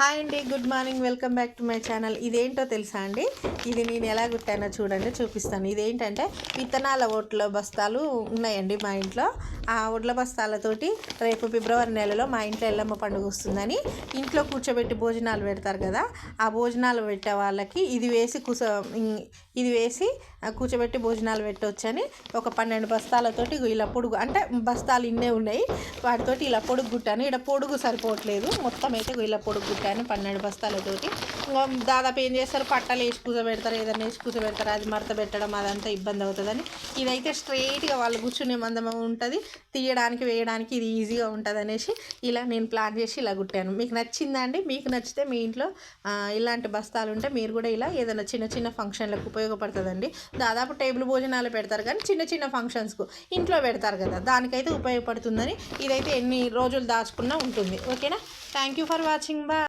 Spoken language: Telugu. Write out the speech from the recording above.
హాయ్ అండి good morning welcome back to my channel. ఇదేంటో తెలుసా అండి? ఇది నేను ఎలా గుట్టానో చూడండి చూపిస్తాను. ఇదేంటంటే విత్తనాల ఓట్ల బస్తాలు ఉన్నాయండి మా ఇంట్లో. ఆ ఒడ్ల బస్తాలతోటి రేపు ఫిబ్రవరి నెలలో మా ఇంట్లో ఎల్లమ్మ పండుగ వస్తుందని ఇంట్లో కూర్చోబెట్టి భోజనాలు పెడతారు కదా ఆ భోజనాలు పెట్టే వాళ్ళకి ఇది వేసి కూస ఇది వేసి కూర్చోబెట్టి భోజనాలు పెట్టవచ్చని ఒక పన్నెండు బస్తాలతోటి ఇలా పొడుగు అంటే బస్తాలు ఇన్నే ఉన్నాయి వాటితోటి ఇలా పొడుగు గుట్టాను ఇక్కడ పొడుగు సరిపోవట్లేదు మొత్తం అయితే ఇలా పొడుగు గుట్టాను పన్నెండు బస్తాలతోటి. దాదాపు ఏం చేస్తారు? పట్టలు వేసి కూర్చోబెడతారు ఏదైనా వేసి కూర్చోబెడతారు అది మడత పెట్టడం అదంతా ఇబ్బంది అవుతుందని. ఇదైతే స్ట్రైట్గా వాళ్ళు కూర్చునే మందం ఉంటుంది. తీయడానికి వేయడానికి ఇది ఈజీగా ఉంటుంది అనేసి ఇలా నేను ప్లాన్ చేసి ఇలా కుట్టాను. మీకు నచ్చిందా అండి? మీకు నచ్చితే మీ ఇంట్లో ఇలాంటి బస్తాలు ఉంటే మీరు కూడా ఇలా ఏదైనా చిన్న చిన్న ఫంక్షన్లకు ఉపయోగపడుతుందండి. దాదాపు టేబుల్ భోజనాలు పెడతారు కానీ చిన్న చిన్న ఫంక్షన్స్కు ఇంట్లో పెడతారు కదా దానికైతే ఉపయోగపడుతుందని ఇదైతే ఎన్ని రోజులు దాచుకున్నా ఉంటుంది. ఓకేనా? Thank you for watching. బా